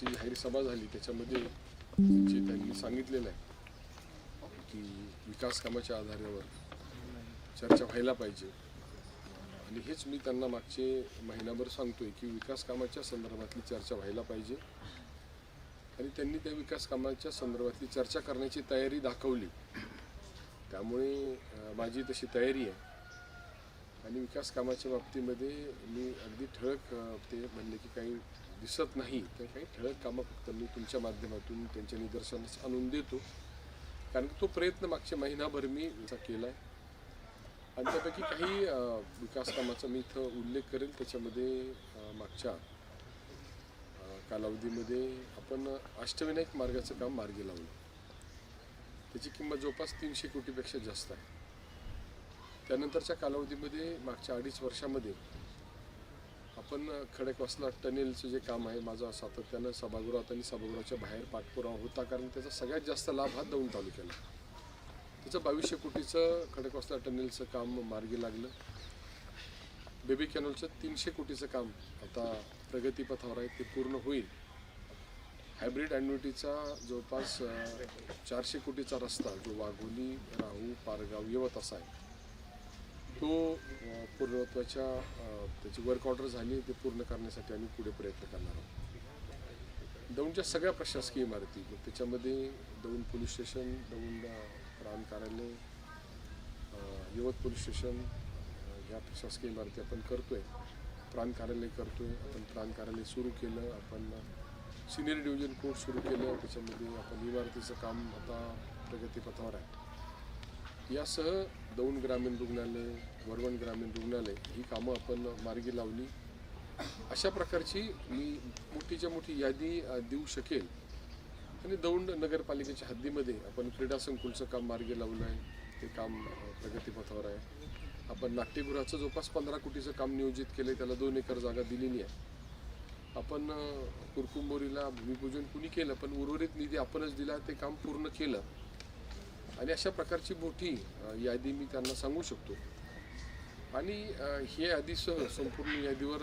मागची जाहीर सभा झाली त्याच्यामध्ये जे त्यांनी सांगितलेलं आहे की विकास कामाच्या आधारावर चर्चा व्हायला पाहिजे. आणि हेच मी त्यांना मागचे महिनाभर सांगतोय की विकास कामाच्या संदर्भातली चर्चा व्हायला पाहिजे. आणि त्यांनी त्या विकास कामाच्या संदर्भातली चर्चा करण्याची तयारी दाखवली. त्यामुळे माझी तशी तयारी आहे. आणि विकास कामाच्या बाबतीमध्ये मी अगदी ठळक ते म्हणले की काही दिसत नाही. तर काही ठळक कामं फक्त मी तुमच्या माध्यमातून त्यांच्या निदर्शनास आणून देतो. कारण की तो प्रयत्न मागच्या महिनाभर मी केला आहे आणि त्यापैकी काही विकास कामाचा मी इथं उल्लेख करेल. त्याच्यामध्ये मागच्या कालावधीमध्ये आपण अष्टविनायक मार्गाचं काम मार्गी लावलं. त्याची किंमत जवळपास तीनशे कोटीपेक्षा जास्त आहे. त्यानंतरच्या कालावधीमध्ये मागच्या अडीच वर्षामध्ये आपण खडकवासला टनेलचं जे काम आहे माझं सातत्यानं सभागृहात आणि सभागृहाच्या बाहेर पाठपुरावा होता कारण त्याचा सगळ्यात जास्त लाभ हा दौंड तालुक्याला. त्याचं बावीसशे कोटीचं खडकवासला टनेलचं काम मार्गी लागलं. बेबी कॅनलचं तीनशे कोटीचं काम आता प्रगतीपथावर आहे ते पूर्ण होईल. हायब्रिड ॲन्युटीचा जवळपास चारशे कोटीचा रस्ता जो वाघोली राहू पारगाव यवत असा आहे तो पूर्ण पूर्णत्वाच्या त्याची वर्क ऑर्डर झाली ते पूर्ण करण्यासाठी आम्ही पुढे प्रयत्न करणार आहोत. दौंडच्या सगळ्या प्रशासकीय इमारती त्याच्यामध्ये दौंड पोलीस स्टेशन दौंड प्राण प्रांत कार्यालय यवत पोलीस स्टेशन या ह्या प्रशासकीय इमारती आपण करतोय. प्रांत कार्यालय करतोय आपण प्रांत कार्यालय सुरू केलं आपण सिनियर डिव्हिजन कोर्ट सुरू केलं त्याच्यामध्ये आपण इमारतीचं काम आता प्रगतीपथावर आहे. यासह दौंड ग्रामीण रुग्णालय वरवण ग्रामीण रुग्णालय ही कामं आपण मार्गी लावली. अशा प्रकारची मी मोठीच्या मोठी यादी देऊ शकेल. आणि दौंड नगरपालिकेच्या हद्दीमध्ये आपण क्रीडा संकुलचं काम मार्गी लावलं आहे. ते काम प्रगतीपथावर आहे. आपण नाट्यगृहाचं जवळपास पंधरा कोटीचं काम नियोजित केलं आहे त्याला दोन एकर जागा दिलेली आहे. आपण कुरकुंबोरीला भूमिपूजन कुणी केलं? पण उर्वरित निधी आपणच दिला. ते काम पूर्ण केलं. आणि अशा प्रकारची मोठी यादी मी त्यांना सांगू शकतो. आणि हे ही यादीसह संपूर्ण यादीवर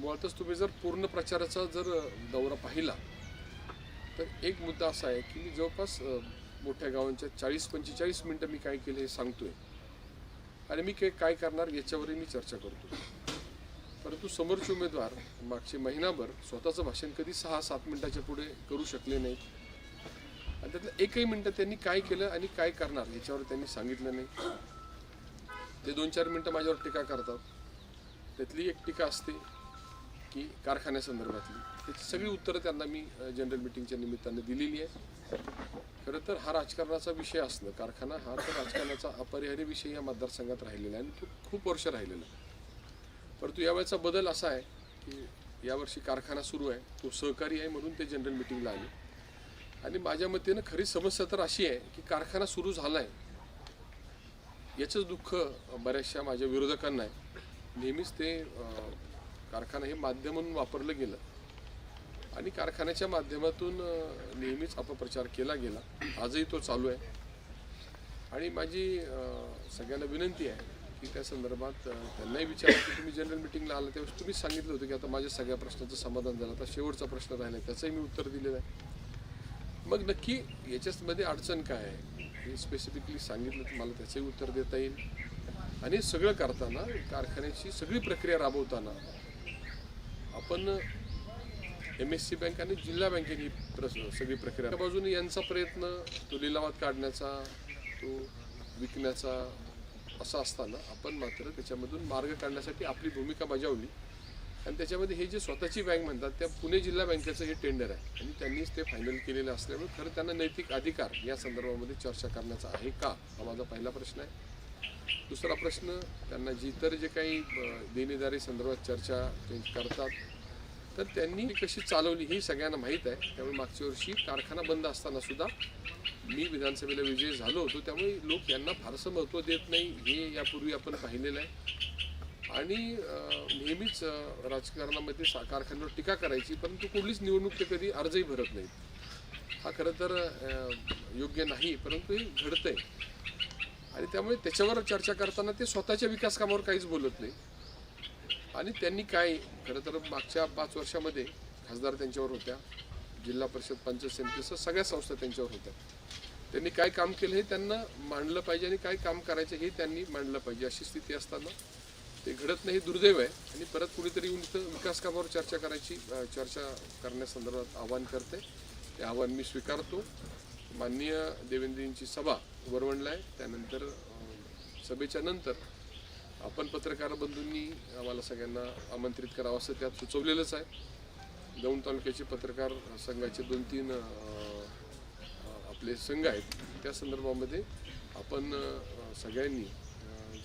मुळातच तुम्ही जर पूर्ण प्रचाराचा जर दौरा पाहिला तर एक मुद्दा असा आहे की मी जवळपास मोठ्या गावांच्या चाळीस पंचेचाळीस मिनटं मी काय केलं हे सांगतोय. आणि मी काय काय करणार याच्यावरही मी चर्चा करतो. परंतु समोरचे उमेदवार मागचे महिनाभर स्वतःचं भाषण कधी सहा सात मिनिटाच्या पुढे करू शकले नाहीत. आणि त्यातलं एकही मिनटं त्यांनी काय केलं आणि काय करणार याच्यावर त्यांनी सांगितलं नाही. ते दोन चार मिनटं माझ्यावर टीका करतात. त्यातली एक टीका असते की कारखान्यासंदर्भातली त्याची सगळी उत्तरं त्यांना मी जनरल मिटिंगच्या निमित्तानं दिलेली आहे. खरं तर हा राजकारणाचा विषय असणं कारखाना हा तर राजकारणाचा अपरिहार्य विषय या मतदारसंघात राहिलेला आहे आणि तो खूप वर्ष राहिलेला परंतु यावेळेचा बदल असा आहे की यावर्षी कारखाना सुरू आहे. तो सहकारी आहे म्हणून ते जनरल मिटिंगला आले. आणि माझ्या मतेनं खरी समस्या तर अशी आहे की कारखाना सुरू झाला आहे याचंच दुःख बऱ्याचशा माझ्या विरोधकांना आहे. नेहमीच ते कारखाना हे माध्यम म्हणून वापरलं गेलं. आणि कारखान्याच्या माध्यमातून नेहमीच अपप्रचार केला गेला. आजही तो चालू आहे. आणि माझी सगळ्यांना विनंती आहे की त्या संदर्भात त्यांनाही विचारलं की तुम्ही जनरल मिटिंगला आला त्यावेळेस तुम्हीच सांगितलं होतं की आता माझ्या सगळ्या प्रश्नाचं समाधान झालं. आता शेवटचा प्रश्न राहिला त्याचंही मी उत्तर दिलेलं आहे. मग नक्की याच्यामध्ये अडचण काय आहे? हे स्पेसिफिकली सांगितलं तर मला त्याचंही उत्तर देता येईल. आणि सगळं करताना कारखान्याची सगळी प्रक्रिया राबवताना आपण एम एस सी बँक आणि जिल्हा बँकेने ही प्र सगळी प्रक्रिया त्या बाजूने यांचा प्रयत्न तो लिलावात काढण्याचा तो विकण्याचा असा असताना आपण मात्र त्याच्यामधून मार्ग काढण्यासाठी आपली भूमिका बजावली. आणि त्याच्यामध्ये हे जे स्वतःची बँक म्हणतात त्या पुणे जिल्हा बँकेचं हे टेंडर आहे. आणि त्यांनीच ते फायनल केलेलं असल्यामुळे खरं त्यांना नैतिक अधिकार या संदर्भामध्ये चर्चा करण्याचा आहे का? हा माझा पहिला प्रश्न आहे. दुसरा प्रश्न त्यांना जी इतर जे काही देणेदारी संदर्भात चर्चा ते करतात तर त्यांनी कशी चालवली ही सगळ्यांना माहीत आहे. त्यामुळे मागच्या वर्षी कारखाना बंद असताना सुद्धा मी विधानसभेला विजयी झालो होतो. त्यामुळे लोक यांना फारसं महत्त्व देत नाही. हे यापूर्वी आपण पाहिलेलं आहे. आणि नेहमीच राजकारणामध्ये कारखान्यावर टीका करायची परंतु कुठलीच निवडणूक ते कधी अर्जही भरत नाहीत. हा खरं तर योग्य नाही परंतु हे घडतंय. आणि त्यामुळे त्याच्यावर चर्चा करताना ते स्वतःच्या विकास कामावर काहीच बोलत नाही आणि त्यांनी काय खरं तर मागच्या पाच वर्षामध्ये खासदार त्यांच्यावर होत्या जिल्हा परिषद पंचायत समितीसह सगळ्या संस्था त्यांच्यावर होत्या. त्यांनी काय काम केलं हे त्यांना मांडलं पाहिजे आणि काय काम करायचं हे त्यांनी मांडलं पाहिजे अशी स्थिती असताना ते घडत नाही हे दुर्दैव आहे. आणि परत कुणीतरी येऊन इथं विकास कामावर चर्चा करायची चर्चा करण्यासंदर्भात आवाहन करते. ते आव्हान मी स्वीकारतो. माननीय देवेंद्रजींची सभा वरवणला आहे त्यानंतर सभेच्या नंतर आपण पत्रकार बंधूंनी आम्हाला सगळ्यांना आमंत्रित करावं असं त्यात सुचवलेलंच आहे. दौंड तालुक्याचे पत्रकार संघाचे दोन तीन आपले संघ आहेत. त्या संदर्भामध्ये आपण सगळ्यांनी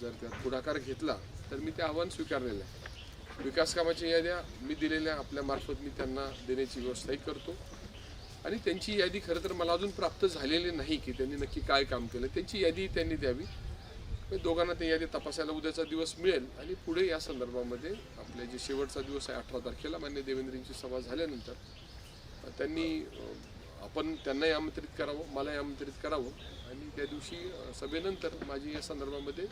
जर त्यात पुढाकार घेतला तर मी ते आव्हान स्वीकारलेलं आहे. विकास कामाच्या याद्या मी दिलेल्या आपल्या मार्फत मी त्यांना देण्याची व्यवस्थाही करतो. आणि त्यांची यादी खरं तर मला अजून प्राप्त झालेली नाही की त्यांनी नक्की काय काम केलं. त्यांची यादी त्यांनी द्यावी. दोघांना ते यादी तपासायला उद्याचा दिवस मिळेल. आणि पुढे या संदर्भामध्ये आपले जे शेवटचा दिवस आहे अठरा तारखेला मान्य देवेंद्रजींची सभा झाल्यानंतर त्यांनी आपण त्यांनाही आमंत्रित करावं मलाही आमंत्रित करावं. आणि त्या दिवशी सभेनंतर माझी या संदर्भामध्ये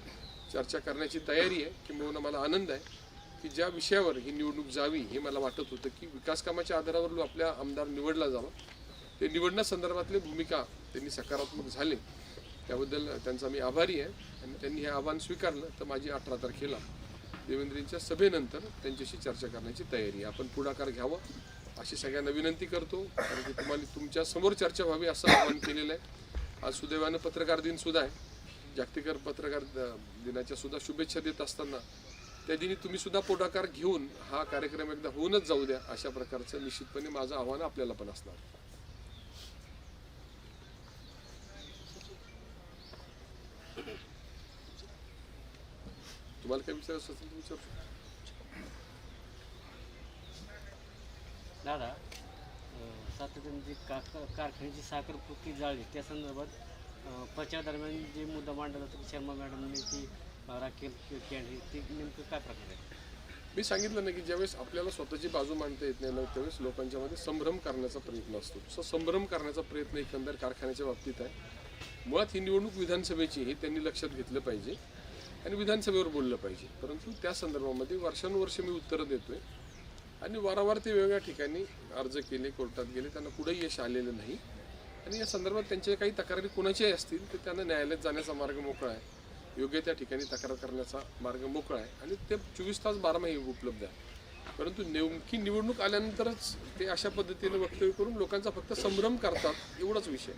चर्चा करण्याची तयारी आहे किंबहुना मला आनंद आहे की ज्या विषयावर ही निवडणूक जावी हे मला वाटत होतं की विकास कामाच्या आधारावर जो आपल्या आमदार निवडला जावा ते निवडण्यासंदर्भातले भूमिका त्यांनी सकारात्मक झाले. त्याबद्दल त्यांचा मी आभारी आहे आणि त्यांनी हे आव्हान स्वीकारलं तर माझी अठरा तारखेला देवेंद्रेंच्या सभेनंतर त्यांच्याशी चर्चा करण्याची तयारी आहे. आपण पुढाकार घ्यावा अशी सगळ्यांना विनंती करतो कारण की तुम्हाला तुमच्यासमोर चर्चा व्हावी असं आवाहन केलेलं आहे. आज सुदैवानं पत्रकार दिन सुद्धा आहे. जागतिक पत्रकार द- दिनाच्या सुद्धा शुभेच्छा देत असताना त्या दिनी तुम्ही सुद्धा पुढाकार घेऊन हा कार्यक्रम एकदा होऊनच जाऊ द्या अशा प्रकारचं निश्चितपणे माझं आव्हान आपल्याला पण असणार. तुम्हाला काय विचारायचं असेल विचारू दादा सातत्याने जी का का- कारखान्याची साखरपुती जाळली त्या संदर्भात प्रचारादरम्यान दरम्यान जे मुद्दा मांडला जातो शर्मा मॅडमने ती अं, राखेल कॅन्डी ती नेमकं काय प्रकार आहे? मी सांगितलं ना की ज्यावेळेस आपल्याला स्वतःची बाजू मांडता येत नाही ना त्यावेळेस लोकांच्या मध्ये संभ्रम करण्याचा प्रयत्न असतो. सो संभ्रम करण्याचा प्रयत्न एकंदर कारखान्याच्या बाबतीत आहे. मुळात ही निवडणूक विधानसभेची हे त्यांनी लक्षात घेतलं पाहिजे आणि विधानसभेवर बोललं पाहिजे. परंतु त्या संदर्भामध्ये वर्षानुवर्ष मी उत्तरं देतोय. आणि वारंवार ते वेगवेगळ्या ठिकाणी अर्ज केले कोर्टात गेले. त्यांना कुठेही यश आलेलं नाही. आणि या संदर्भात त्यांच्या काही तक्रारी कोणाच्याही असतील तर त्यांना न्यायालयात जाण्याचा मार्ग मोकळा आहे. योग्य त्या ठिकाणी तक्रार करण्याचा मार्ग मोकळा आहे. आणि ते चोवीस तास बारामाही उपलब्ध आहे. परंतु नेमकी निवडणूक आल्यानंतरच ते अशा पद्धतीने वक्तव्य करून लोकांचा फक्त संभ्रम करतात एवढाच विषय.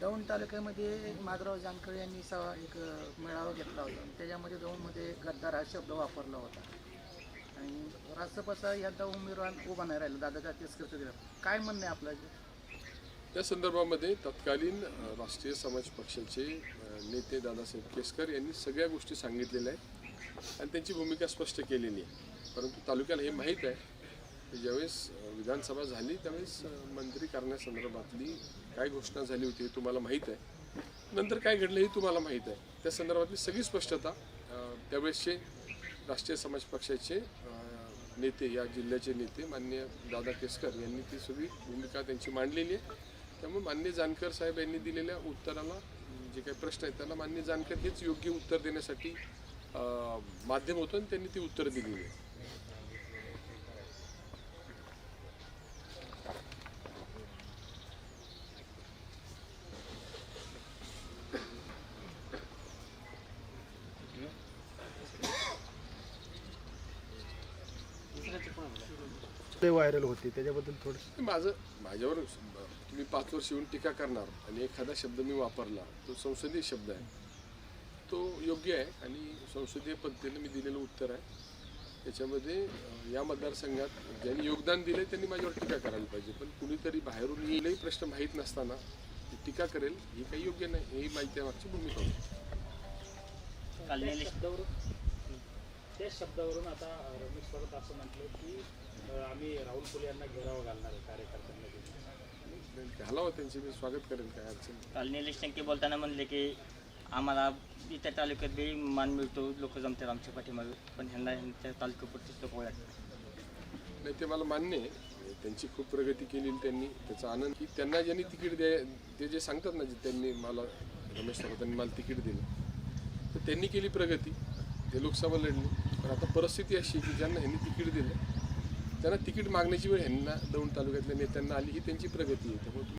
दौंड तालुक्यामध्ये माधवराव जानकर यांनी एक मेळावा घेतला होता. आणि त्याच्यामध्ये दौंडमध्ये गद्दार हा शब्द वापरला होता. आणि रासपचा यंदा उमेदवार उभा नाही राहिला दादा तेसकरचं विरोधात काय म्हणणं आहे आपलं? या संदर्भामध्ये तत्कालीन राष्ट्रीय समाज पक्षाचे नेते दादासाहेब केसकर यांनी सगळ्या गोष्टी सांगितलेल्या आहेत आणि त्यांची भूमिका स्पष्ट केलेली आहे. परंतु तालुक्याला हे माहीत आहे की ज्यावेळेस विधानसभा झाली त्यावेळेस मंत्री करण्यासंदर्भातली काय घोषणा झाली होती हे तुम्हाला माहीत आहे. नंतर काय घडलं हे तुम्हाला माहीत आहे. त्या संदर्भातली सगळी स्पष्टता त्यावेळेसचे राष्ट्रीय समाज पक्षाचे नेते या जिल्ह्याचे नेते मान्य दादा केसकर यांनी ती सगळी भूमिका त्यांची मांडलेली आहे. त्यामुळे मान्य जानकर साहेब यांनी दिलेल्या उत्तराला जे काही प्रश्न आहेत त्याला मान्य जानकर हेच योग्य उत्तर देण्यासाठी माध्यम होतं आणि त्यांनी ती उत्तर दिलेली आहे ते व्हायरल होते त्याच्याबद्दल थोडं माझं माझ्यावर तुम्ही पाच वर्ष येऊन टीका करणार आणि एखादा शब्द मी वापरला तो संसदीय शब्द आहे. तो योग्य आहे आणि संसदीय पद्धतीने मी दिलेलं उत्तर आहे. त्याच्यामध्ये या मतदारसंघात ज्यांनी योगदान दिलं त्यांनी माझ्यावर टीका करायला पाहिजे. पण कुणीतरी बाहेरून येईलही प्रश्न माहीत नसताना ती टीका करेल ही काही योग्य नाही ही माहिती मागची भूमिका. होती काल निलेश शब्दावरून त्याच शब्दावरून आता रमेश परत असं म्हटलं की आम्ही राहुल फुले यांना घेरावा घालणार आहे कार्यकर्त्यांना घेऊन. घालावं त्यांचे मी स्वागत करेन काय अडचण. काल निलेश टंके बोलताना म्हणले की आम्हाला इतर तालुक्यात बी मान मिळतो लोक जमतात आमच्या पाठीमागे पण ह्यांना ह्यांच्या तालुक्यापुरतीच लोक ओळखतात नाही ते मला मान्य आहे त्यांची खूप प्रगती केली त्यांनी त्याचा आनंद की त्यांना ज्यांनी तिकीट द्या ते जे सांगतात ना जे त्यांनी मला रमेश त्यांनी मला तिकीट दिलं तर त्यांनी केली प्रगती ते लोकसभा लढली पण आता परिस्थिती अशी की ज्यांना ह्यांनी तिकीट दिलं त्यांना तिकीट मागण्याची वेळ ह्यांना दौंड तालुक्यातल्या नेत्यांना आली ही त्यांची प्रगती आहे. त्यामुळे